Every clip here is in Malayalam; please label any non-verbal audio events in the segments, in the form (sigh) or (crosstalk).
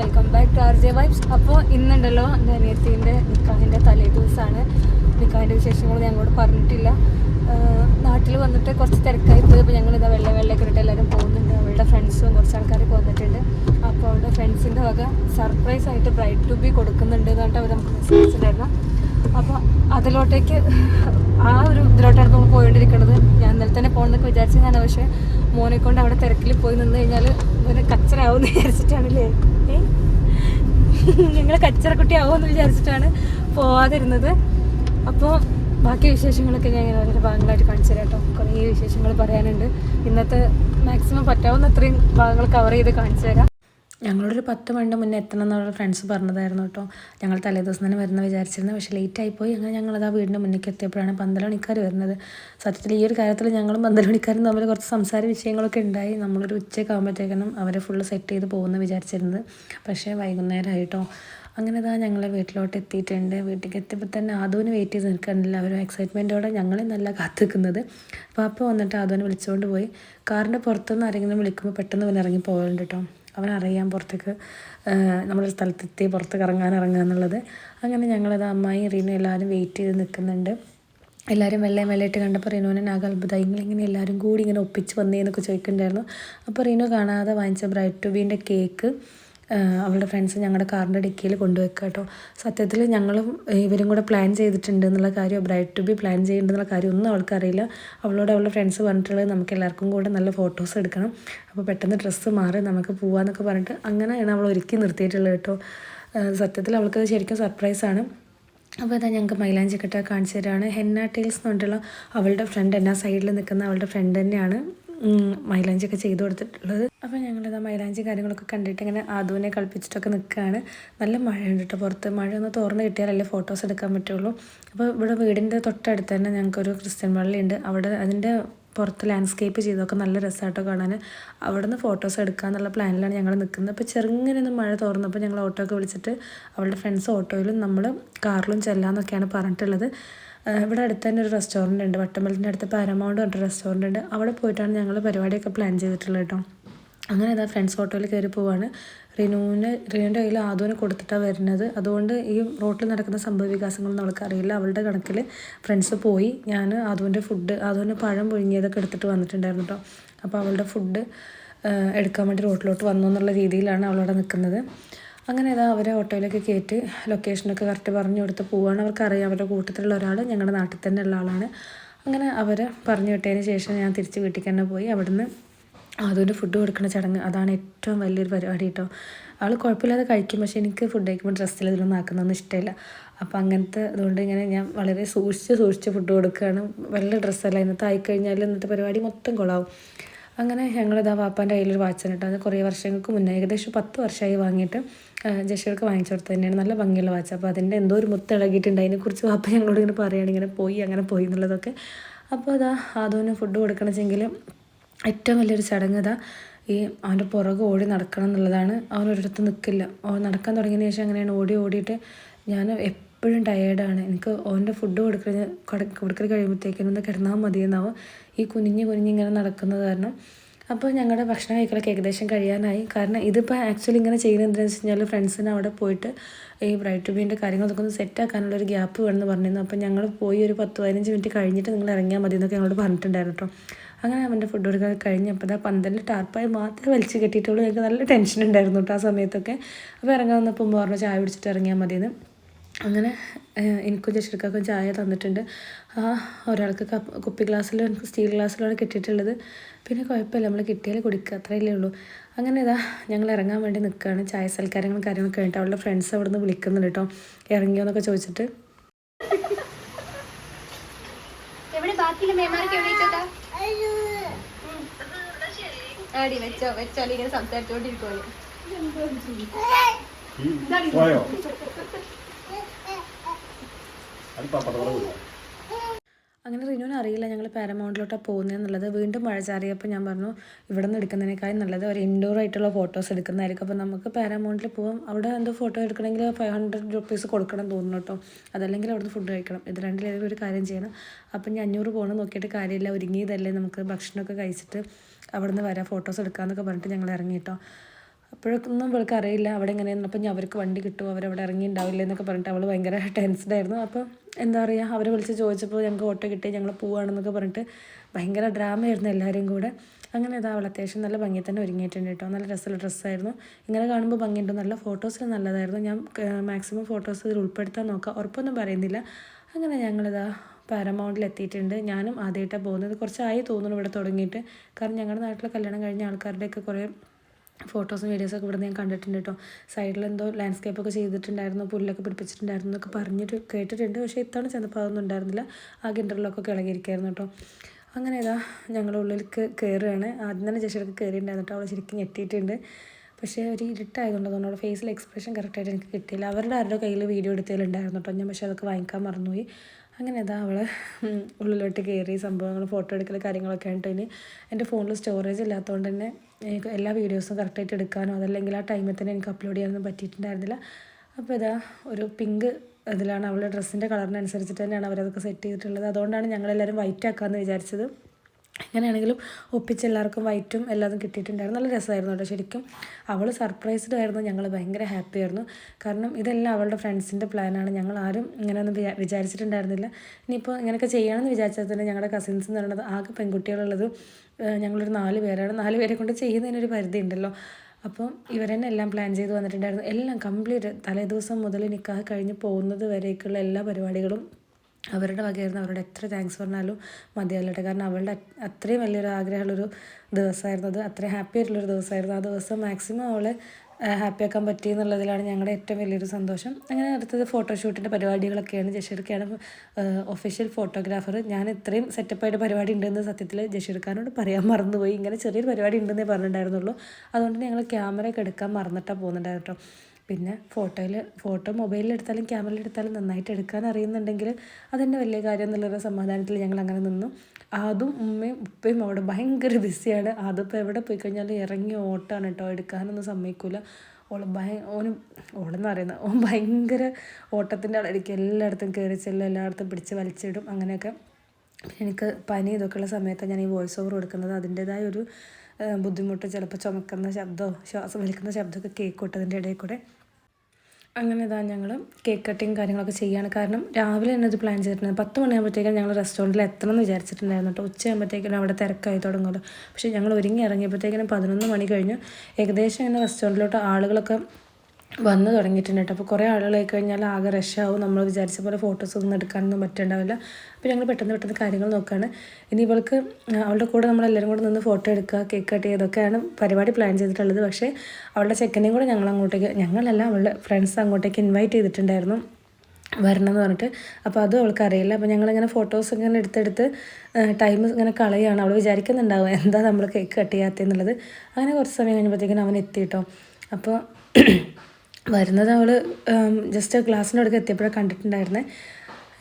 Welcome back to R J vibes അപ്പോൾ ഇന്നുണ്ടല്ലോ എന്റെ അനിയത്തിന്റെ നിക്കാഹിന്റെ തലേ ദിവസമാണ് നിക്കാഹിന്റെ വിശേഷങ്ങൾ ഞങ്ങളോട് പറഞ്ഞിട്ടില്ല. നാട്ടിൽ വന്നിട്ട് കുറച്ച് തിരക്കായി പോയി അപ്പോൾ ഞങ്ങൾ ഇതാ വെള്ള വെള്ളയൊക്കെ എല്ലാവരും പോകുന്നുണ്ട്. അവളുടെ ഫ്രണ്ട്സും കുറച്ച് ആൾക്കാരൊക്കെ വന്നിട്ടുണ്ട്. അപ്പോൾ അവളുടെ ഫ്രണ്ട്സിന്റെ വക സർപ്രൈസ് ആയിട്ട് ബ്രൈഡ് ടു ബി കൊടുക്കുന്നുണ്ട് എന്ന് പറഞ്ഞിട്ട് അവർ നമുക്ക് മെസ്സേജ് ഉണ്ടായിരുന്നു അപ്പോൾ അതിലോട്ടേക്ക് ആ ഒരു ഇതിലോട്ടാണ് നമ്മൾ പോയിക്കൊണ്ടിരിക്കുന്നത് ഞാൻ ഇന്നലെ തന്നെ പോകണമെന്നൊക്കെ വിചാരിച്ചതാണ് പക്ഷേ മോനെ കൊണ്ട് അവിടെ തിരക്കിൽ പോയി നിന്ന് കഴിഞ്ഞാൽ ഇവന് കച്ചറാവും വിചാരിച്ചിട്ടാണല്ലേ? ഞങ്ങൾ കച്ചറക്കുട്ടി ആവുമെന്ന് വിചാരിച്ചിട്ടാണ് പോവാതിരുന്നത്. അപ്പോൾ ബാക്കി വിശേഷങ്ങളൊക്കെ ഞാൻ ഇങ്ങനെ ഓരോ ഭാഗങ്ങളായിട്ട് കാണിച്ചു തരാം കേട്ടോ കുറേ വിശേഷങ്ങൾ പറയാനുണ്ട്. ഇന്നത്തെ മാക്സിമം പറ്റാവുന്ന അത്രയും ഭാഗങ്ങൾ കവർ ചെയ്ത് കാണിച്ചു തരാം. ഞങ്ങളൊരു പത്ത് മണിന്റെ മുന്നേ എത്തണം എന്നുള്ള ഫ്രണ്ട്സ് പറഞ്ഞതായിരുന്നു കേട്ടോ. ഞങ്ങൾ തലേ ദിവസം തന്നെ വരുന്ന വിചാരിച്ചിരുന്നത് പക്ഷേ ലേറ്റ് ആയിപ്പോയി അങ്ങനെ ഞങ്ങളത് ആ വീടിന്റെ മുന്നിലേക്ക് എത്തിയപ്പോഴാണ് പന്തല മണിക്കാർ വരുന്നത്. സത്യത്തിൽ ഈ ഒരു കാര്യത്തിൽ ഞങ്ങളും പന്തല മണിക്കാരും തമ്മിൽ കുറച്ച് സംസാര വിഷയങ്ങളൊക്കെ ഉണ്ടായി. നമ്മളൊരു ഉച്ചയൊക്കെ ആകുമ്പോഴത്തേക്കും അവരെ ഫുള്ള് സെറ്റ് ചെയ്ത് പോകുമെന്ന് വിചാരിച്ചിരുന്നത്. പക്ഷേ വൈകുന്നേരമായിട്ടോ അങ്ങനെ ഇതാ ഞങ്ങളെ വീട്ടിലോട്ട് എത്തിയിട്ടുണ്ട്. വീട്ടിലേക്ക് എത്തിയപ്പോൾ തന്നെ ആദുവിന് വെയിറ്റ് ചെയ്ത് നിൽക്കാനില്ല. അവരും എക്സൈറ്റ്മെന്റോടെ ഞങ്ങളെ നല്ല കാത്തിക്കുന്നത് അപ്പോൾ അപ്പോൾ വന്നിട്ട് ആദുവിനെ വിളിച്ചുകൊണ്ട് പോയി. കാറിന്റെ പുറത്തുനിന്ന് ആരെങ്കിലും വിളിക്കുമ്പോൾ പെട്ടെന്ന് പിന്നെ ഇറങ്ങി പോകലുണ്ട് കേട്ടോ. അവനറിയാം പുറത്തേക്ക് നമ്മളൊരു സ്ഥലത്തെത്തി പുറത്ത് കറങ്ങാൻ ഇറങ്ങുക എന്നുള്ളത്. അങ്ങനെ ഞങ്ങളത് അമ്മായി റീനു എല്ലാവരും വെയിറ്റ് ചെയ്ത് നിൽക്കുന്നുണ്ട്. എല്ലാവരും വെള്ളയും വെള്ളയിട്ട് കണ്ടപ്പോൾ റീനുവിനെ അത്ഭുതമായി ഇങ്ങനെ എല്ലാവരും കൂടി ഇങ്ങനെ ഒപ്പിച്ച് വന്നേന്നൊക്കെ ചോദിക്കുന്നുണ്ടായിരുന്നു. അപ്പോൾ റീനു കാണാതെ വാങ്ങിച്ച ബ്രൈറ്റ് ടു ബീന്റെ കേക്ക് അവളുടെ ഫ്രണ്ട്സ് ഞങ്ങളുടെ കാറിന്റെ ഡിക്കിയിൽ കൊണ്ടുവയ്ക്കുക കേട്ടോ സത്യത്തിൽ ഞങ്ങളും ഇവരും കൂടെ പ്ലാൻ ചെയ്തിട്ടുണ്ട് എന്നുള്ള കാര്യം ബ്രൈഡ് ടു ബി പ്ലാൻ ചെയ്യുന്നുണ്ടെന്നുള്ള കാര്യം ഒന്നും അവൾക്കറിയില്ല. അവളോട് അവളുടെ ഫ്രണ്ട്സ് പറഞ്ഞിട്ടുള്ളത് നമുക്ക് എല്ലാവർക്കും കൂടെ നല്ല ഫോട്ടോസ് എടുക്കണം. അപ്പോൾ പെട്ടെന്ന് ഡ്രസ്സ് മാറി നമുക്ക് പോവാന്നൊക്കെ പറഞ്ഞിട്ട് അങ്ങനെയാണ് അവൾ ഒരുക്കി നിർത്തിയിട്ടുള്ളത് കേട്ടോ സത്യത്തിൽ അവൾക്കത് ശരിക്കും സർപ്രൈസാണ് അപ്പോൾ ഇതാ ഞങ്ങൾക്ക് മൈലാഞ്ചി കെട്ട കാണിച്ചു തരാണ്. ഹെന്ന ടൈൽസ് എന്ന് പറഞ്ഞിട്ടുള്ള അവളുടെ ഫ്രണ്ട് എന്നാ സൈഡിൽ നിൽക്കുന്ന അവളുടെ ഫ്രണ്ട് തന്നെയാണ്. മൈലാഞ്ചി ഒക്കെ ചെയ്തു കൊടുത്തിട്ടുള്ളത്. അപ്പോൾ ഞങ്ങളിത് മൈലാഞ്ചി കാര്യങ്ങളൊക്കെ കണ്ടിട്ട് ഇങ്ങനെ ആദുവിനെ കളിപ്പിച്ചിട്ടൊക്കെ നിൽക്കുകയാണ് നല്ല മഴയുണ്ട് കേട്ടോ പുറത്ത്. മഴ ഒന്ന് തുറന്ന് കിട്ടിയാലല്ലേ ഫോട്ടോസ് എടുക്കാൻ പറ്റുള്ളൂ. അപ്പോൾ ഇവിടെ വീടിന്റെ തൊട്ടടുത്ത് തന്നെ ഞങ്ങൾക്കൊരു ക്രിസ്ത്യൻ പള്ളിയുണ്ട്. അവിടെ അതിന്റെ പുറത്ത് ലാൻഡ്സ്കേപ്പ് ചെയ്തൊക്കെ നല്ല രസമായിട്ടോ കാണാൻ അവിടെ നിന്ന് ഫോട്ടോസ് എടുക്കാന്നുള്ള പ്ലാനിലാണ് ഞങ്ങൾ നിൽക്കുന്നത് അപ്പോൾ ചെറുങ്ങനെ ഒന്ന് മഴ തോർന്നപ്പോൾ ഞങ്ങൾ ഓട്ടോ ഒക്കെ വിളിച്ചിട്ട് അവളുടെ ഫ്രണ്ട്സ് ഓട്ടോയിലും നമ്മൾ കാറിലും ചെല്ലാന്നൊക്കെയാണ് പറഞ്ഞിട്ടുള്ളത്. ഇവിടെ അടുത്ത് തന്നെ ഒരു റെസ്റ്റോറന്റ് ഉണ്ട്. വട്ടമ്പലത്തിന്റെ അടുത്ത് പാരമൗണ്ട് പറഞ്ഞിട്ട് റെസ്റ്റോറന്റ് ഉണ്ട്. അവിടെ പോയിട്ടാണ് ഞങ്ങൾ പരിപാടിയൊക്കെ പ്ലാൻ ചെയ്തിട്ടുള്ളത് കേട്ടോ. അങ്ങനെ അതാ ഫ്രണ്ട്സ് ഓട്ടോയിൽ കയറി പോവാണ്. റിനുവിന് റിനുവിന്റെ കയ്യിൽ ആദുവിനെ കൊടുത്തിട്ടാണ് വരുന്നത്. അതുകൊണ്ട് ഈ റോട്ടിൽ നടക്കുന്ന സംഭവ വികാസങ്ങളൊന്നും അവൾക്ക് അറിയില്ല. അവളുടെ കണക്കിൽ ഫ്രണ്ട്സ് പോയി. ഞാൻ ആദുവിന്റെ ഫുഡ് ആദുവിന്റെ പഴം പുഴുങ്ങിയതൊക്കെ എടുത്തിട്ട് വന്നിട്ടുണ്ടായിരുന്നു കേട്ടോ. അപ്പോൾ അവളുടെ ഫുഡ് എടുക്കാൻ വേണ്ടി റോട്ടിലോട്ട് വന്നു എന്നുള്ള രീതിയിലാണ് അവളവിടെ നിൽക്കുന്നത് അങ്ങനെ ഇതാ അവരെ ഓട്ടോയിലേക്ക് കയറ്റി ലൊക്കേഷനൊക്കെ കറക്റ്റ് പറഞ്ഞു കൊടുത്ത് പോവുകയാണ് അവർക്കറിയാം അവരുടെ കൂട്ടത്തിലുള്ള ഒരാൾ ഞങ്ങളുടെ നാട്ടിൽ തന്നെ ഉള്ള ആളാണ്. അങ്ങനെ അവരെ പറഞ്ഞു വിട്ടതിന് ശേഷം ഞാൻ തിരിച്ച് വീട്ടിൽ തന്നെ പോയി. അവിടുന്ന് അതുകൊണ്ട് ഫുഡ് കൊടുക്കുന്ന ചടങ്ങ് അതാണ് ഏറ്റവും വലിയൊരു പരിപാടി കേട്ടോ ആൾ കുഴപ്പമില്ലാതെ കഴിക്കും. പക്ഷെ എനിക്ക് ഫുഡ് കഴിക്കുമ്പോൾ ഡ്രസ്സിൽ ഇതിലൊന്നും ആക്കുന്നൊന്നും ഇഷ്ടമില്ല അപ്പം അങ്ങനത്തെ അതുകൊണ്ട് ഇങ്ങനെ ഞാൻ വളരെ സൂക്ഷിച്ച് സൂക്ഷിച്ച് ഫുഡ് കൊടുക്കുകയാണ് വലിയ ഡ്രസ്സല്ല ഇന്നത്തെ ആയിക്കഴിഞ്ഞാൽ ഇന്നത്തെ പരിപാടി മൊത്തം കൊളാവും. അങ്ങനെ ഞങ്ങളിതാ വാപ്പാന്റെ കയ്യിലൊരു വാച്ചാണ് കേട്ടോ അത് കുറേ വർഷങ്ങൾക്ക് മുന്നേ ഏകദേശം പത്ത് വർഷമായി വാങ്ങിയിട്ട് ജഷികൾക്ക് വാങ്ങിച്ചു കൊടുത്തത് തന്നെയാണ്. നല്ല ഭംഗിയുള്ള വാച്ച്. അപ്പോൾ അതിന്റെ എന്തോ ഒരു മുത്ത് ഇളകിയിട്ടുണ്ട്. അതിനെക്കുറിച്ച് വാപ്പ ഞങ്ങളോട് ഇങ്ങനെ പറയുകയാണ്. ഇങ്ങനെ പോയി അങ്ങനെ പോയി എന്നുള്ളതൊക്കെ. അപ്പോൾ അതാ ആദോന് ഫുഡ് കൊടുക്കണമെങ്കിൽ ഏറ്റവും വലിയൊരു ചടങ്ങ് ഇതാ ഈ അവന്റെ പുറകെ ഓടി നടക്കണം എന്നുള്ളതാണ്. അവൻ ഒരിടത്ത് നിൽക്കില്ല. അവൻ നടക്കാൻ തുടങ്ങിയതിന് ശേഷം അങ്ങനെയാണ് ഓടി ഓടിയിട്ട് ഞാൻ എപ്പോഴും ടയേർഡാണ് എനിക്ക് ഓന്റെ ഫുഡ് കൊടുക്കുന്നത് കൊടുക്കൽ കഴിയുമ്പോഴത്തേക്കിനൊന്ന് കിടന്നാൽ മതി എന്നാവും ഈ കുനിഞ്ഞ് കുനിഞ്ഞിങ്ങനെ നടക്കുന്നത് കാരണം അപ്പോൾ ഞങ്ങളുടെ ഭക്ഷണം കഴിക്കലൊക്കെ ഏകദേശം കഴിയാനായി. കാരണം ഇതിപ്പോൾ ആക്ച്വലി ഇങ്ങനെ ചെയ്യുന്നത് എന്താണെന്ന് വെച്ച് കഴിഞ്ഞാൽ ഫ്രണ്ട്സിന് അവിടെ പോയിട്ട് ഈ ബ്രൈറ്റ് ടു ബീന്റെ കാര്യങ്ങളൊക്കെ ഒന്ന് സെറ്റ് ആക്കാനുള്ള ഒരു ഗ്യാപ്പ് വേണമെന്ന് പറഞ്ഞിരുന്നു. അപ്പോൾ ഞങ്ങൾ പോയി ഒരു പത്ത് പതിനഞ്ച് മിനിറ്റ് കഴിഞ്ഞിട്ട് നിങ്ങൾ ഇറങ്ങിയാൽ മതി എന്നൊക്കെ ഞങ്ങളോട് പറഞ്ഞിട്ടുണ്ടായിരുന്നു കേട്ടോ അങ്ങനെ അവന്റെ ഫുഡ് കൊടുക്കാൻ കഴിഞ്ഞപ്പോൾ ആ പന്തലിൽ ടാർപ്പായി മാത്രമേ വലിച്ച് കെട്ടിയിട്ടുള്ളൂ. ഞങ്ങൾക്ക് നല്ല ടെൻഷൻ ഉണ്ടായിരുന്നു കേട്ടോ ആ സമയത്തൊക്കെ. അപ്പോൾ ഇറങ്ങാൻ വന്നപ്പോൾ പറഞ്ഞു ചായ പിടിച്ചിട്ട് ഇറങ്ങിയാൽ മതിയെന്ന്. അങ്ങനെ എനിക്കും ജഷിർക്കാക്കും ചായ തന്നിട്ടുണ്ട്. ആ ഒരാൾക്ക് കപ്പ് കുപ്പി ഗ്ലാസ്സിലും സ്റ്റീൽ ഗ്ലാസ്സിലാണ് കിട്ടിയിട്ടുള്ളത്. പിന്നെ കുഴപ്പമില്ല നമ്മൾ കിട്ടിയാൽ കുടിക്കുക അത്രയല്ലേ ഉള്ളൂ. അങ്ങനെ ഇതാ ഞങ്ങൾ ഇറങ്ങാൻ വേണ്ടി നിൽക്കുകയാണ്. ചായ സൽക്കാരങ്ങളും കാര്യങ്ങളൊക്കെ കഴിഞ്ഞിട്ട് അവളുടെ ഫ്രണ്ട്സ് അവിടെ നിന്ന് വിളിക്കുന്നുണ്ട് കേട്ടോ. ഇറങ്ങിയോന്നൊക്കെ ചോദിച്ചിട്ട്. എവിടെ? ബാക്കിയുള്ള മേമാർക്ക് എവിടെ ഇട്ടതാ ആടി വെച്ചോ വെച്ചോ. ഇങ്ങനെ സംസാരിച്ചോണ്ടിരിക്കുവാണ് അങ്ങനെ റിനുവിന് അറിയില്ല ഞങ്ങൾ പാരമൗണ്ടിലോട്ടാണ് പോകുന്നതെന്നുള്ളത് വീണ്ടും മഴ ചാറിയപ്പോൾ ഞാൻ പറഞ്ഞു ഇവിടെ നിന്ന് എടുക്കുന്നതിനേക്കാൾ നല്ലത് ഒരു ഇൻഡോർ ആയിട്ടുള്ള ഫോട്ടോസ് എടുക്കുന്നതായിരിക്കും. അപ്പോൾ നമുക്ക് പാരമൗണ്ടിൽ പോകാം അവിടെ എന്തോ ഫോട്ടോ എടുക്കണമെങ്കിൽ ഫൈവ് ഹൺഡ്രഡ് റുപ്പീസ് കൊടുക്കണം തോന്നുന്നു കേട്ടോ. അതല്ലെങ്കിൽ അവിടുന്ന് ഫുഡ് കഴിക്കണം. ഇത് രണ്ടിലേതെങ്കിലും ഒരു കാര്യം ചെയ്യണം. അപ്പം ഞാൻ അഞ്ഞൂറ് പോകണം നോക്കിയിട്ട് കാര്യമില്ല. ഒരുങ്ങിയതല്ലേ നമുക്ക് ഭക്ഷണമൊക്കെ കഴിച്ചിട്ട് അവിടെ നിന്ന് വരാം ഫോട്ടോസ് എടുക്കാമെന്നൊക്കെ പറഞ്ഞിട്ട് ഞങ്ങൾ ഇറങ്ങി കേട്ടോ. അപ്പോഴൊന്നും അവൾക്ക് അറിയില്ല അവിടെ എങ്ങനെയാണ് അപ്പം ഞാൻ അവർക്ക് വണ്ടി കിട്ടുമോ അവരവിടെ ഇറങ്ങി ഉണ്ടാവില്ല എന്നൊക്കെ പറഞ്ഞിട്ട് അവൾ ഭയങ്കര ടെൻസ്ഡ് ആയിരുന്നു. അപ്പോൾ എന്താ പറയുക അവരെ വിളിച്ച് ചോദിച്ചപ്പോൾ ഞങ്ങൾക്ക് ഓട്ടോ കിട്ടി ഞങ്ങൾ പോവുകയാണെന്നൊക്കെ പറഞ്ഞിട്ട് ഭയങ്കര ഡ്രാമയായിരുന്നു എല്ലാവരും കൂടെ. അങ്ങനെ ഇതാ അവൾ അത്യാവശ്യം നല്ല ഭംഗി തന്നെ ഒരുങ്ങിയിട്ടുണ്ട് കേട്ടോ. നല്ല രസമുള്ള ഡ്രസ്സായിരുന്നു. ഇങ്ങനെ കാണുമ്പോൾ ഭംഗിയുണ്ട്. നല്ല ഫോട്ടോസിൽ നല്ലതായിരുന്നു. ഞാൻ മാക്സിമം ഫോട്ടോസ് ഇതിൽ ഉൾപ്പെടുത്താൻ നോക്കാം. ഉറപ്പൊന്നും പറയുന്നില്ല. അങ്ങനെ ഞങ്ങളിതാ പാരമൗണ്ടിൽ എത്തിയിട്ടുണ്ട്. ഞാനും ആദ്യമായിട്ടാണ് പോകുന്നത്. കുറച്ചായി തോന്നുന്നു ഇവിടെ തുടങ്ങിയിട്ട്. കാരണം ഞങ്ങളുടെ നാട്ടിലെ കല്യാണം കഴിഞ്ഞ ആൾക്കാരുടെയൊക്കെ കുറേ ഫോട്ടോസും വീഡിയോസൊക്കെ ഇവിടെ ഞാൻ കണ്ടിട്ടുണ്ട് കേട്ടോ. സൈഡിൽ എന്തോ ലാൻഡ്സ്കേപ്പ് ഒക്കെ ചെയ്തിട്ടുണ്ടായിരുന്നു പുല്ലൊക്കെ പിടിപ്പിച്ചിട്ടുണ്ടായിരുന്നു എന്നൊക്കെ പറഞ്ഞിട്ട് കേട്ടിട്ടുണ്ട്. പക്ഷേ ഇത്തവണ ചെന്നപ്പോൾ അതൊന്നും ഉണ്ടായിരുന്നില്ല. ആ ഇന്റർലോക്കൊക്കെ ഇളകിയിരിക്കായിരുന്നു കേട്ടോ. അങ്ങനെ ഇതാ ഞങ്ങളുടെ ഉള്ളിലേക്ക് കയറുകയാണ് ആദ്യം തന്നെ ജസ്റ്റ് കയറിയിട്ടുണ്ടായിരുന്നു അവൾ ശരിക്കും ഞെട്ടിയിട്ടുണ്ട്. പക്ഷേ ഒരു ഇരുട്ടായതുകൊണ്ട് അതുകൊണ്ട് ഫേസിൽ എക്സ്പ്രഷൻ കറക്റ്റായിട്ട് എനിക്ക് കിട്ടിയില്ല. അവരുടെ ആരുടെ കയ്യിൽ വീഡിയോ എടുത്തതിലുണ്ടായിരുന്നു കേട്ടോ. ഞാൻ പക്ഷേ അതൊക്കെ വാങ്ങിക്കാൻ മറന്നുപോയി. അങ്ങനെ അതാ അവൾ ഉള്ളിലോട്ട് കയറി സംഭവങ്ങൾ ഫോട്ടോ എടുക്കൽ കാര്യങ്ങളൊക്കെ ആയിട്ട് ഇനി. എന്റെ ഫോണിൽ സ്റ്റോറേജ് ഇല്ലാത്തതുകൊണ്ട് തന്നെ എനിക്ക് എല്ലാ വീഡിയോസും കറക്റ്റായിട്ട് എടുക്കാനോ അതല്ലെങ്കിൽ ആ ടൈമിൽ തന്നെ എനിക്ക് അപ്ലോഡ് ചെയ്യാനൊന്നും പറ്റിയിട്ടുണ്ടായിരുന്നില്ല. അപ്പോൾ ഇതാ ഒരു പിങ്ക് ഇതിലാണ് അവളുടെ ഡ്രസ്സിന്റെ കളറിനനുസരിച്ചിട്ട് തന്നെയാണ് അവരതൊക്കെ സെറ്റ് ചെയ്തിട്ടുള്ളത്. അതുകൊണ്ടാണ് ഞങ്ങളെല്ലാവരും വൈറ്റ് ആക്കാമെന്ന് വിചാരിച്ചത്. എങ്ങനെയാണെങ്കിലും ഒപ്പിച്ച് എല്ലാവർക്കും വൈറ്റും എല്ലാതും കിട്ടിയിട്ടുണ്ടായിരുന്നു. നല്ല രസമായിരുന്നു കേട്ടോ. ശരിക്കും അവൾ സർപ്രൈസ്ഡ് ആയിരുന്നു. ഞങ്ങൾ ഭയങ്കര ഹാപ്പി ആയിരുന്നു. കാരണം ഇതെല്ലാം അവളുടെ ഫ്രണ്ട്സിന്റെ പ്ലാനാണ് ഞങ്ങൾ ആരും ഇങ്ങനെയൊന്നും വിചാ വിചാരിച്ചിട്ടുണ്ടായിരുന്നില്ല. ഇനിയിപ്പോൾ ഇങ്ങനെയൊക്കെ ചെയ്യണമെന്ന് വിചാരിച്ചാൽ തന്നെ ഞങ്ങളുടെ കസിൻസ് എന്ന് പറയുന്നത് ആകെ പെൺകുട്ടികളുള്ളത് ഞങ്ങളൊരു നാല് പേരാണ്. നാല് പേരെ കൊണ്ട് ചെയ്യുന്നതിനൊരു പരിധി ഉണ്ടല്ലോ അപ്പം തന്നെ എല്ലാം പ്ലാൻ ചെയ്ത് വന്നിട്ടുണ്ടായിരുന്നു. എല്ലാം കംപ്ലീറ്റ് തലേദിവസം മുതൽ നിക്കാഹ് കഴിഞ്ഞ് പോകുന്നത് വരേക്കുള്ള എല്ലാ പരിപാടികളും അവരുടെ വകയായിരുന്നു. അവരുടെ എത്ര താങ്ക്സ് പറഞ്ഞാലും മതിയാവില്ലട്ടെ. കാരണം അവളുടെ അത്രയും വലിയൊരു ആഗ്രഹമുള്ളൊരു ദിവസമായിരുന്നു അത്. അത്രയും ഹാപ്പി ആയിട്ടുള്ളൊരു ദിവസമായിരുന്നു. ആ ദിവസം മാക്സിമം അവളെ ഹാപ്പി ആക്കാൻ പറ്റി എന്നുള്ളതിലാണ് ഞങ്ങളുടെ ഏറ്റവും വലിയൊരു സന്തോഷം. അങ്ങനെ അടുത്തത് ഫോട്ടോഷൂട്ടിന്റെ പരിപാടികളൊക്കെയാണ് ജഷീർക്കാണ് ഒഫീഷ്യൽ ഫോട്ടോഗ്രാഫർ ഞാൻ ഇത്രയും സെറ്റപ്പായിട്ട് പരിപാടി ഉണ്ടെന്ന് സത്യത്തിൽ ജഷീർക്കാനോട് പറയാൻ മറന്നുപോയി. ഇങ്ങനെ ചെറിയൊരു പരിപാടി ഉണ്ടെന്നേ പറഞ്ഞിട്ടുണ്ടായിരുന്നുള്ളൂ. അതുകൊണ്ട് ഞങ്ങൾ ക്യാമറയൊക്കെ എടുക്കാൻ മറന്നിട്ടാണ് പോകുന്നുണ്ടായിരുന്നു കേട്ടോ പിന്നെ ഫോട്ടോയിൽ ഫോട്ടോ മൊബൈലിൽ എടുത്താലും ക്യാമറയിൽ എടുത്താലും നന്നായിട്ട് എടുക്കാൻ അറിയുന്നുണ്ടെങ്കിൽ അതെന്നെ വലിയ കാര്യം എന്നുള്ളൊരു സമാധാനത്തിൽ ഞങ്ങൾ അങ്ങനെ നിന്നു. അതും ഉമ്മയും ഉപ്പയും അവിടെ ഭയങ്കര ബിസിയാണ്. അതിപ്പോൾ എവിടെ പോയി കഴിഞ്ഞാലും ഇറങ്ങി ഓട്ടാണ് കേട്ടോ. എടുക്കാനൊന്നും സമ്മതിക്കില്ല ഓൾ ഭയ ഓന് ഓളെന്ന് പറയുന്നത് ഓൻ ഭയങ്കര ഓട്ടത്തിന്റെ ആളായിരിക്കും. എല്ലായിടത്തും കയറി ചെല്ലും എല്ലായിടത്തും പിടിച്ച് വലിച്ചിടും അങ്ങനെയൊക്കെ. എനിക്ക് പനി ഇതൊക്കെയുള്ള സമയത്ത് ഞാൻ ഈ വോയിസ് ഓവർ കൊടുക്കുന്നത്. അതിന്റേതായ ഒരു ബുദ്ധിമുട്ട് ചിലപ്പോൾ ചുമക്കുന്ന ശബ്ദമോ ശ്വാസം വലിക്കുന്ന ശബ്ദമൊക്കെ കേൾക്കോട്ടെ അതിന്റെ ഇടയിൽ കൂടെ. അങ്ങനെ ഇതാ ഞങ്ങൾ കേക്ക് കട്ടിങ് കാര്യങ്ങളൊക്കെ ചെയ്യാണ്. കാരണം രാവിലെ തന്നെ ഇത് പ്ലാൻ ചെയ്തിട്ടുണ്ട്. പത്ത് മണിയാകുമ്പോഴത്തേക്കും ഞങ്ങൾ റെസ്റ്റോറന്റിൽ എത്തണം എന്ന് വിചാരിച്ചിട്ടുണ്ടായിരുന്നു കേട്ടോ. ഉച്ചയാകുമ്പോഴത്തേക്കും അവിടെ തിരക്കായി തുടങ്ങുമല്ലോ. പക്ഷേ ഞങ്ങൾ ഒരുങ്ങി ഇറങ്ങിയപ്പോഴത്തേക്കിനും പതിനൊന്ന് മണി കഴിഞ്ഞു. ഏകദേശം ഇങ്ങനെ റെസ്റ്റോറന്റിലോട്ട് ആളുകളൊക്കെ വന്ന് തുടങ്ങിയിട്ടുണ്ട് കേട്ടോ. അപ്പോൾ കുറേ ആളുകളായി കഴിഞ്ഞാൽ ആകെ റഷാവും നമ്മൾ വിചാരിച്ച പോലെ ഫോട്ടോസ് ഒന്നും എടുക്കാനൊന്നും പറ്റുന്നുണ്ടാവില്ല അപ്പോൾ ഞങ്ങൾ പെട്ടെന്ന് പെട്ടെന്ന് കാര്യങ്ങൾ നോക്കുകയാണ് ഇനി ഇവൾക്ക് അവളുടെ കൂടെ നമ്മളെല്ലാവരും കൂടെ നിന്ന് ഫോട്ടോ എടുക്കുക കേക്ക് കട്ട് ചെയ്തൊക്കെയാണ് പരിപാടി പ്ലാൻ ചെയ്തിട്ടുള്ളത്. പക്ഷേ അവളുടെ ചെക്കനെയും കൂടെ ഞങ്ങൾ അങ്ങോട്ടേക്ക് ഞങ്ങളല്ല അവളുടെ ഫ്രണ്ട്സ് അങ്ങോട്ടേക്ക് ഇൻവൈറ്റ് ചെയ്തിട്ടുണ്ടായിരുന്നു വരണം എന്ന് പറഞ്ഞിട്ട്. അപ്പോൾ അതും അവൾക്ക് അറിയില്ല. അപ്പോൾ ഞങ്ങളിങ്ങനെ ഫോട്ടോസ് ഇങ്ങനെ എടുത്തെടുത്ത് ടൈം ഇങ്ങനെ കളയാണ് അവൾ വിചാരിക്കുന്നുണ്ടാവും എന്താ നമ്മൾ കേക്ക് കട്ട് ചെയ്യാത്തതെന്നുള്ളത് അങ്ങനെ കുറച്ച് സമയം കഴിഞ്ഞപ്പോഴത്തേക്കിനും അവൻ എത്തി കേട്ടോ. അപ്പോൾ വരുന്നത് അവൾ ജസ്റ്റ് ക്ലാസ്സിന്റെ അടുക്ക് എത്തിയപ്പോഴാണ് കണ്ടിട്ടുണ്ടായിരുന്നേ.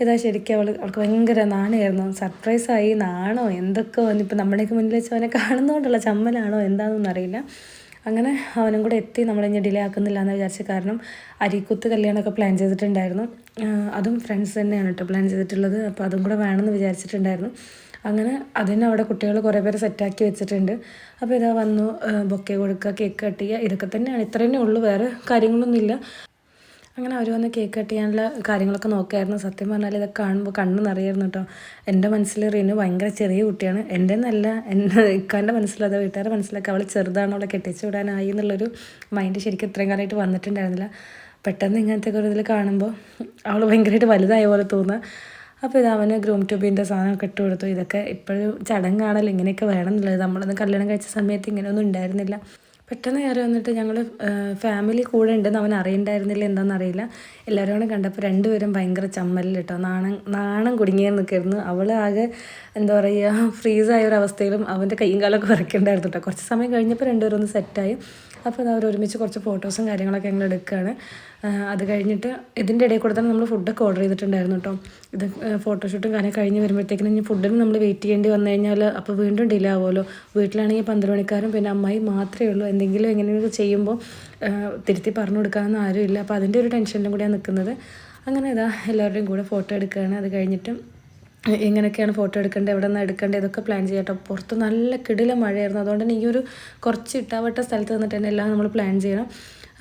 ഇതാ ശരിക്കും അവൾ അവൾക്ക് ഭയങ്കര നാണമായിരുന്നു സർപ്രൈസായി നാണോ? എന്തൊക്കെ വന്നു ഇപ്പം നമ്മുടെയൊക്കെ മുന്നിൽ വെച്ച് അവനെ കാണുന്നതുകൊണ്ടുള്ള ചമ്മലാണോ? എന്താണെന്നൊന്നും അറിയില്ല. അങ്ങനെ അവനും കൂടെ എത്തി. നമ്മളിനി ഡിലേ ആക്കുന്നില്ല എന്ന് വിചാരിച്ചു കാരണം അരിക്കുത്ത് കല്യാണമൊക്കെ പ്ലാൻ ചെയ്തിട്ടുണ്ടായിരുന്നു. അതും ഫ്രണ്ട്സ് തന്നെയാണ് കേട്ടോ പ്ലാൻ ചെയ്തിട്ടുള്ളത്. അപ്പോൾ അതും കൂടെ വേണമെന്ന് വിചാരിച്ചിട്ടുണ്ടായിരുന്നു. അങ്ങനെ അതിന് അവിടെ കുട്ടികൾ കുറേ പേര് സെറ്റാക്കി വെച്ചിട്ടുണ്ട്. അപ്പോൾ ഇതാ വന്നു ബൊക്കെ കൊടുക്കുക കേക്ക് കട്ട് ചെയ്യുക ഇതൊക്കെ തന്നെയാണ്. ഇത്ര തന്നെ ഉള്ളൂ വേറെ കാര്യങ്ങളൊന്നുമില്ല. അങ്ങനെ അവർ വന്ന് കേക്ക് കട്ട് ചെയ്യാനുള്ള കാര്യങ്ങളൊക്കെ നോക്കായിരുന്നു. സത്യം പറഞ്ഞാൽ ഇതൊക്കെ കാണുമ്പോൾ കണ്ണ് നിറയായിരുന്നു കേട്ടോ. എന്റെ മനസ്സിൽ റീനു ഭയങ്കര ചെറിയ കുട്ടിയാണ്. എന്റെ എന്നല്ല എന്റെ ഇക്കാന്റെ മനസ്സിലത് വീട്ടുകാരുടെ മനസ്സിലൊക്കെ അവൾ ചെറുതാണ് അവളെ കെട്ടിച്ചു വിടാനായി എന്നുള്ളൊരു മൈൻഡ് ശരിക്കും ഇത്രയും കാലമായിട്ട് വന്നിട്ടുണ്ടായിരുന്നില്ല. പെട്ടെന്ന് ഇങ്ങനത്തെ ഒരു ഇതിൽ കാണുമ്പോൾ അവൾ ഭയങ്കരമായിട്ട് വലുതായ പോലെ തോന്നുക. അപ്പോൾ ഇത് ഗ്രൂം ട്യൂബിന്റെ സാധനമൊക്കെ ഇട്ട് കൊടുത്തു. ഇതൊക്കെ ഇപ്പോഴും ചടങ്ങാണല്ലോ ഇങ്ങനെയൊക്കെ വേണം എന്നുള്ളത് നമ്മളൊന്ന് കല്യാണം കഴിച്ച സമയത്ത് ഇങ്ങനെയൊന്നും ഉണ്ടായിരുന്നില്ല. പെട്ടെന്ന് കയറി വന്നിട്ട് ഞങ്ങൾ ഫാമിലി കൂടെ ഉണ്ടെന്ന് അവൻ അറിയണ്ടായിരുന്നില്ല. എന്താണെന്ന് അറിയില്ല എല്ലാവരും കൂടെ കണ്ടപ്പോൾ രണ്ടുപേരും ഭയങ്കര ചമ്മലിൽ കേട്ടോ. നാണം നാണം കുടുങ്ങിയെന്ന് നിൽക്കായിരുന്നു. അവൾ ആകെ എന്താ പറയുക ഫ്രീസായ ഒരു അവസ്ഥയിലും അവന്റെ കൈയും കാലൊക്കെ വരയ്ക്കേണ്ടായിരുന്നു കേട്ടോ. കുറച്ച് സമയം കഴിഞ്ഞപ്പോൾ രണ്ടുപേരും ഒന്ന് സെറ്റായി അപ്പോൾ അവർ ഒരുമിച്ച് കുറച്ച് ഫോട്ടോസും കാര്യങ്ങളൊക്കെ ഞങ്ങൾ എടുക്കുകയാണ്. അത് കഴിഞ്ഞിട്ട് ഇതിന്റെ ഇടയിൽ കൂടെ തന്നെ നമ്മൾ ഫുഡൊക്കെ ഓർഡർ ചെയ്തിട്ടുണ്ടായിരുന്നു കേട്ടോ. ഇത് ഫോട്ടോഷൂട്ടും കാര്യം കഴിഞ്ഞ് വരുമ്പോഴത്തേക്കിനും ഇനി ഫുഡിന് നമ്മൾ വെയിറ്റ് ചെയ്യേണ്ടി വന്നു കഴിഞ്ഞാൽ അപ്പോൾ വീണ്ടും ഡിലേ ആവുമല്ലോ. വീട്ടിലാണെങ്കിൽ പന്ത്രണ്ട് മണിക്കാരും പിന്നെ അമ്മായി മാത്രമേ ഉള്ളൂ. എന്തെങ്കിലും എങ്ങനെയൊക്കെ ചെയ്യുമ്പോൾ തിരുത്തി പറഞ്ഞു കൊടുക്കാനൊന്നും ആരുമില്ല. അപ്പോൾ അതിന്റെ ഒരു ടെൻഷനിലും കൂടിയാണ് നിൽക്കുന്നത്. അങ്ങനെ ഇതാ എല്ലാവരുടെയും കൂടെ ഫോട്ടോ എടുക്കുകയാണ്. അത് കഴിഞ്ഞിട്ട് എങ്ങനെയൊക്കെയാണ് ഫോട്ടോ എടുക്കേണ്ടത് എവിടെ നിന്ന് എടുക്കേണ്ടത് ഇതൊക്കെ പ്ലാൻ ചെയ്യാം കേട്ടോ പുറത്ത് നല്ല കിടില മഴയായിരുന്നു. അതുകൊണ്ട് തന്നെ ഈ ഒരു കുറച്ച് ഇട്ടാവട്ട സ്ഥലത്ത് നിന്നിട്ട് തന്നെ എല്ലാം നമ്മൾ പ്ലാൻ ചെയ്യണം.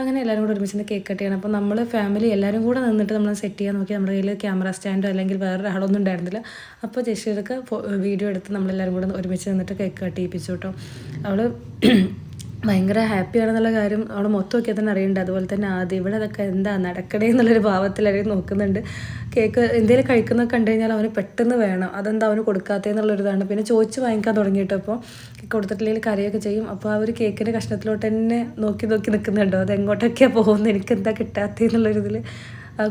അങ്ങനെ എല്ലാവരും കൂടെ ഒരുമിച്ച് കേക്ക് കട്ട് ചെയ്യണം. അപ്പോൾ നമ്മൾ ഫാമിലി എല്ലാവരും കൂടെ നിന്നിട്ട് നമ്മൾ സെറ്റ് ചെയ്യാൻ നോക്കി. നമ്മുടെ കയ്യിൽ ക്യാമറ സ്റ്റാൻഡോ അല്ലെങ്കിൽ വേറെ ആളൊന്നും ഉണ്ടായിരുന്നില്ല അപ്പോൾ ജഷീർക്ക് വീഡിയോ എടുത്ത് നമ്മളെല്ലാവരും കൂടെ ഒരുമിച്ച് നിന്നിട്ട് കേക്ക് കട്ട് ചെയ്യിപ്പിച്ചു കേട്ടോ അവൾ ഭയങ്കര ഹാപ്പിയാണെന്നുള്ള കാര്യം അവിടെ മൊത്തം ഒക്കെ തന്നെ അറിയുന്നുണ്ട്. അതുപോലെ തന്നെ ആദ്യം ഇവിടെ അതൊക്കെ എന്താ നടക്കണേ എന്നുള്ളൊരു ഭാവത്തിലായിരിക്കും നോക്കുന്നുണ്ട്. കേക്ക് എന്തെങ്കിലും കഴിക്കുന്ന കണ്ടു കഴിഞ്ഞാൽ അവന് പെട്ടെന്ന് വേണം. അതെന്താ അവന് കൊടുക്കാത്തതെന്നുള്ളൊരിതാണ് പിന്നെ ചോദിച്ച് വാങ്ങിക്കാൻ തുടങ്ങിയിട്ടപ്പോൾ കൊടുത്തിട്ടില്ലെങ്കിൽ കറിയൊക്കെ ചെയ്യും. അപ്പോൾ ആ ഒരു കേക്കിന്റെ കഷ്ണത്തിലോട്ട് തന്നെ നോക്കി നോക്കി നിൽക്കുന്നുണ്ടോ. അത് എങ്ങോട്ടൊക്കെയാണ് പോകുന്നത്? എനിക്ക് എന്താ കിട്ടാത്തതെന്നുള്ളൊരിതിൽ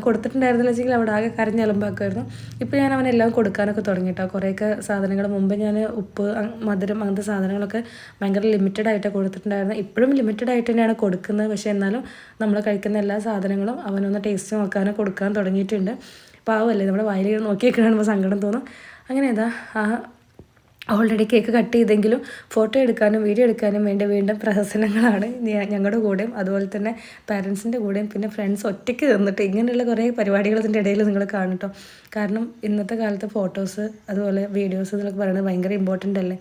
കൊടുത്തിട്ടുണ്ടായിരുന്നില്ല വെച്ചെങ്കിൽ അവിടെ ആകെ കരഞ്ഞലമ്പാക്കുമായിരുന്നു ഇപ്പോൾ ഞാൻ അവനെല്ലാം കൊടുക്കാനൊക്കെ തുടങ്ങിയിട്ടോ കുറേയൊക്കെ സാധനങ്ങൾ മുമ്പ് ഞാൻ ഉപ്പ് മധുരം അങ്ങനത്തെ സാധനങ്ങളൊക്കെ ഭയങ്കര ലിമിറ്റഡ് ആയിട്ടാണ് കൊടുത്തിട്ടുണ്ടായിരുന്നത് ഇപ്പോഴും ലിമിറ്റഡ് ആയിട്ട് തന്നെയാണ് കൊടുക്കുന്നത്. പക്ഷേ എന്നാലും നമ്മൾ കഴിക്കുന്ന എല്ലാ സാധനങ്ങളും അവനൊന്ന് ടേസ്റ്റ് നോക്കാനോ കൊടുക്കാൻ തുടങ്ങിയിട്ടുണ്ട്. പാവമല്ലേ നമ്മുടെ വായിൽ നോക്കിയൊക്കെ കാണുമ്പോൾ സങ്കടം തോന്നും. അങ്ങനെ എന്താ ആ ഓൾറെഡി കേക്ക് കട്ട് ചെയ്തെങ്കിലും ഫോട്ടോ എടുക്കാനും വീഡിയോ എടുക്കാനും വേണ്ടി വീണ്ടും പ്രഹസനങ്ങളാണ് ഞങ്ങളുടെ കൂടെയും. അതുപോലെ തന്നെ പാരൻസിന്റെ കൂടെയും പിന്നെ ഫ്രണ്ട്സ് ഒറ്റയ്ക്ക് നിന്നിട്ട് ഇങ്ങനെയുള്ള കുറേ പരിപാടികൾ ഇതിന്റെ ഇടയിൽ നിങ്ങൾ കാണട്ടോ കാരണം ഇന്നത്തെ കാലത്ത് ഫോട്ടോസ് അതുപോലെ വീഡിയോസ് എന്നൊക്കെ പറയുന്നത് ഭയങ്കര ഇമ്പോർട്ടന്റ് അല്ലേ?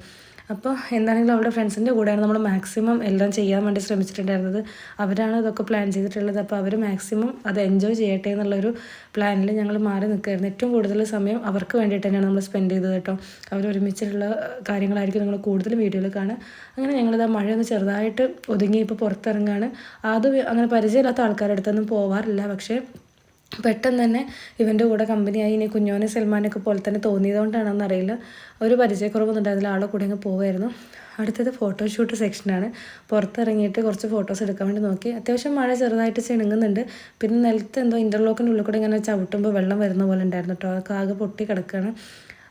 അപ്പോൾ എന്താണെങ്കിലും അവളുടെ ഫ്രണ്ട്സിന്റെ കൂടെയാണ് നമ്മൾ മാക്സിമം എല്ലാം ചെയ്യാൻ വേണ്ടി ശ്രമിച്ചിട്ടുണ്ടായിരുന്നത്. അവരാണ് ഇതൊക്കെ പ്ലാൻ ചെയ്തിട്ടുള്ളത്. അപ്പോൾ അവർ മാക്സിമം അത് എൻജോയ് ചെയ്യട്ടെ എന്നുള്ളൊരു പ്ലാനിൽ ഞങ്ങൾ മാറി നിൽക്കുകയായിരുന്നു. ഏറ്റവും കൂടുതൽ സമയം അവർക്ക് വേണ്ടിയിട്ട് തന്നെയാണ് നമ്മൾ സ്പെൻഡ് ചെയ്തത് കേട്ടോ. അവർ ഒരുമിച്ചുള്ള കാര്യങ്ങളായിരിക്കും നിങ്ങൾ കൂടുതൽ വീഡിയോയിൽ കാണുക. അങ്ങനെ ഞങ്ങളിത് ആ മഴയൊന്ന് ചെറുതായിട്ട് ഒതുങ്ങി ഇപ്പോൾ പുറത്തിറങ്ങുകയാണ് ആദ്യം അങ്ങനെ പരിചയമില്ലാത്ത ആൾക്കാരുടെ അടുത്തൊന്നും പോവാറില്ല. പക്ഷേ പെട്ടെന്ന് തന്നെ ഇവന്റെ കൂടെ കമ്പനിയായി ഇനി കുഞ്ഞോനെ സൽമാനൊക്കെ പോലെ തന്നെ തോന്നിയതുകൊണ്ടാണെന്ന് അറിയില്ല. ഒരു പരിചയക്കുറവൊന്നും ഉണ്ടായിരുന്നില്ല ആളെ കൂടെ അങ്ങ് പോവായിരുന്നു. അടുത്തത് ഫോട്ടോഷൂട്ട് സെക്ഷനാണ് പുറത്തിറങ്ങിയിട്ട് കുറച്ച് ഫോട്ടോസ് എടുക്കാൻ വേണ്ടി നോക്കി. അത്യാവശ്യം മഴ ചെറുതായിട്ട് ചിണുങ്ങുന്നുണ്ട്. പിന്നെ നിലത്ത് എന്തോ ഇന്റർലോക്കിന്റെ ഉള്ളിൽ കൂടെ ഇങ്ങനെ ചവിട്ടുമ്പോൾ വെള്ളം വരുന്ന പോലെ ഉണ്ടായിരുന്നു കേട്ടോ ആകെ പൊട്ടി കിടക്കുകയാണ്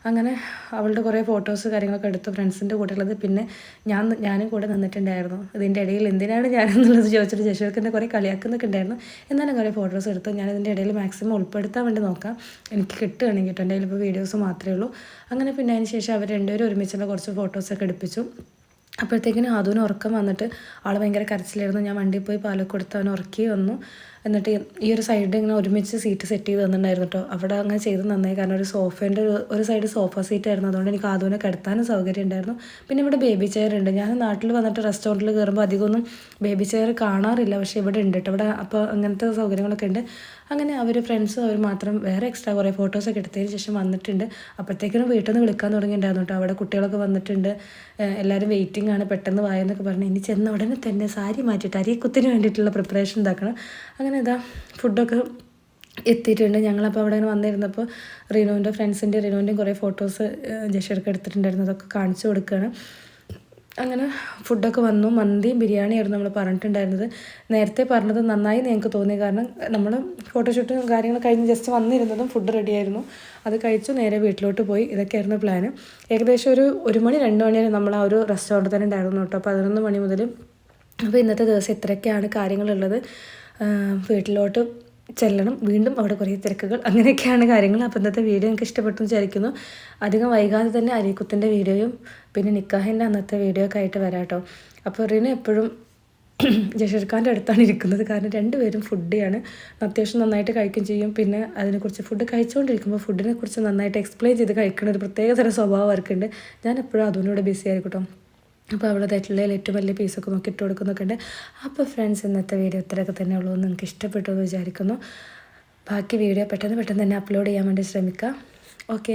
അങ്ങനെ അവളുടെ കുറേ ഫോട്ടോസ് കാര്യങ്ങളൊക്കെ എടുത്തു ഫ്രണ്ട്സിന്റെ കൂടെ ഉള്ളത് പിന്നെ ഞാൻ ഞാനും കൂടെ നിന്നിട്ടുണ്ടായിരുന്നു. ഇതിന്റെ ഇടയിൽ എന്തിനാണ് ഞാനെന്നുള്ളത് ചോദിച്ചിട്ട് ജഷോക്കിന്റെ കുറേ കളിയാക്കുന്നൊക്കെ ഉണ്ടായിരുന്നു. എന്നാലും കുറേ ഫോട്ടോസ് എടുത്തു ഞാൻ ഇതിന്റെ ഇടയിൽ മാക്സിമം ഉൾപ്പെടുത്താൻ വേണ്ടി നോക്കാം. എനിക്ക് കിട്ടുകയാണെങ്കിൽ കേട്ടോ. എന്റെ ഇപ്പോൾ വീഡിയോസ് മാത്രമേ ഉള്ളൂ. അങ്ങനെ പിന്നെ അതിന് ശേഷം അവർ രണ്ടുപേരും ഒരുമിച്ചുള്ള കുറച്ച് ഫോട്ടോസൊക്കെ എടുപ്പിച്ചു. അപ്പോഴത്തേക്കിനും അതുവിന് ഉറക്കം വന്നിട്ട് ആൾ ഭയങ്കര കരച്ചിലായിരുന്നു. ഞാൻ വണ്ടിയിൽ പോയി പാലൊക്കെ കൊടുത്ത് അവൻ ഉറക്കി വന്നു. എന്നിട്ട് ഈ ഒരു സൈഡിൽ ഇങ്ങനെ ഒരുമിച്ച് സീറ്റ് സെറ്റ് ചെയ്ത് തന്നിട്ടുണ്ടായിരുന്നു കേട്ടോ അവിടെ അങ്ങനെ ചെയ്ത് നന്നായി. കാരണം ഒരു സോഫേന്റെ ഒരു സൈഡ് സോഫ സീറ്റ് ആയിരുന്നു. അതുകൊണ്ട് എനിക്ക് ആദുവിനെ കിടത്താനും സൗകര്യം ഉണ്ടായിരുന്നു. പിന്നെ ഇവിടെ ബേബി ചെയർ ഉണ്ട്. ഞാൻ നാട്ടിൽ വന്നിട്ട് റെസ്റ്റോറന്റിൽ കയറുമ്പോൾ അധികമൊന്നും ബേബി ചെയർ കാണാറില്ല. പക്ഷേ ഇവിടെ ഉണ്ട് കേട്ടോ ഇവിടെ അപ്പോൾ അങ്ങനത്തെ സൗകര്യങ്ങളൊക്കെ ഉണ്ട്. അങ്ങനെ അവർ ഫ്രണ്ട്സ് അവർ മാത്രം വേറെ എക്സ്ട്രാ കുറേ ഫോട്ടോസൊക്കെ എടുത്തതിന് ശേഷം വന്നിട്ടുണ്ട്. അപ്പോഴത്തേക്കിനും വീട്ടിൽ നിന്ന് വിളിക്കാൻ തുടങ്ങിയിട്ടുണ്ടായിരുന്നു കേട്ടോ അവിടെ കുട്ടികളൊക്കെ വന്നിട്ടുണ്ട്. എല്ലാവരും വെയിറ്റിംഗ് ആണ്. പെട്ടെന്ന് വായെന്നൊക്കെ പറഞ്ഞു. ഇനി ചെന്ന ഉടനെ തന്നെ സാരി മാറ്റിയിട്ട് അരിക്കുത്തിന് വേണ്ടിയിട്ടുള്ള പ്രിപ്പറേഷൻ ഉണ്ടാക്കണം അങ്ങനെ ഇതാ ഫുഡൊക്കെ എത്തിയിട്ടുണ്ട്. ഞങ്ങളപ്പോൾ അവിടെ അങ്ങനെ വന്നിരുന്നപ്പോൾ റിനുവിന്റെ ഫ്രണ്ട്സിന്റെ റിനുവിന്റെയും കുറേ ഫോട്ടോസ് ജഷർക്ക് എടുത്തിട്ടുണ്ടായിരുന്നു. അതൊക്കെ കാണിച്ചു കൊടുക്കുകയാണ് അങ്ങനെ ഫുഡൊക്കെ വന്നു. മന്തിയും ബിരിയാണിയായിരുന്നു നമ്മൾ പറഞ്ഞിട്ടുണ്ടായിരുന്നത്. നേരത്തെ പറഞ്ഞത് നന്നായി ഞങ്ങൾക്ക് തോന്നി. കാരണം നമ്മൾ ഫോട്ടോഷൂട്ടും കാര്യങ്ങളും കഴിഞ്ഞ് ജസ്റ്റ് വന്നിരുന്നതും ഫുഡ് റെഡിയായിരുന്നു അത് കഴിച്ചു നേരെ വീട്ടിലോട്ട് പോയി. ഇതൊക്കെയായിരുന്നു പ്ലാന് ഏകദേശം ഒരു ഒരു മണി രണ്ട് മണി വരെ നമ്മൾ ആ ഒരു റെസ്റ്റോറന്റ് തന്നെ ഉണ്ടായിരുന്നു കേട്ടോ. പതിനൊന്ന് മണി മുതൽ അപ്പോൾ ഇന്നത്തെ ദിവസം ഇത്രയൊക്കെയാണ് കാര്യങ്ങളുള്ളത്. വീട്ടിലോട്ട് ചെല്ലണം. വീണ്ടും അവിടെ കുറേ തിരക്കുകൾ. അങ്ങനെയൊക്കെയാണ് കാര്യങ്ങൾ. അപ്പം ഇന്നത്തെ വീഡിയോ എനിക്ക് ഇഷ്ടപ്പെട്ടു വിചാരിക്കുന്നു. അധികം വൈകാതെ തന്നെ അരിക്കുത്തിന്റെ വീഡിയോയും പിന്നെ നിക്കാഹിന്റെ അന്നത്തെ വീഡിയോ ഒക്കെ ആയിട്ട് വരാം കേട്ടോ. അപ്പോൾ റീന എപ്പോഴും (clears throat) ജഷീർ ഖാന്റെ അടുത്താണ് ഇരിക്കുന്നത്. കാരണം രണ്ടുപേരും ഫുഡിയാണ് അത്യാവശ്യം നന്നായിട്ട് കഴിക്കുകയും ചെയ്യും. പിന്നെ അതിനെക്കുറിച്ച് ഫുഡ് കഴിച്ചുകൊണ്ടിരിക്കുമ്പോൾ ഫുഡിനെക്കുറിച്ച് നന്നായിട്ട് എക്സ്പ്ലെയിൻ ചെയ്ത് കഴിക്കുന്ന ഒരു പ്രത്യേക തരം സ്വഭാവം അവർക്കുണ്ട്. ഞാൻ എപ്പോഴും അതുകൊണ്ടുകൂടെ ബിസി ആയിരിക്കും അപ്പോൾ അവളെ തെറ്റിലയിൽ ഏറ്റവും വലിയ പീസൊക്കെ നോക്കി ഇട്ട് കൊടുക്കുന്നൊക്കെ ഉണ്ട്. അപ്പോൾ ഫ്രണ്ട്സ് ഇന്നത്തെ വീഡിയോ ഇത്രയൊക്കെ തന്നെ ഉള്ളൂ എന്ന് നിങ്ങൾക്ക് ഇഷ്ടപ്പെട്ടു എന്ന് വിചാരിക്കുന്നു. ബാക്കി വീഡിയോ പെട്ടെന്ന് പെട്ടെന്ന് തന്നെ അപ്ലോഡ് ചെയ്യാൻ വേണ്ടി ശ്രമിക്കാം. ഓക്കെ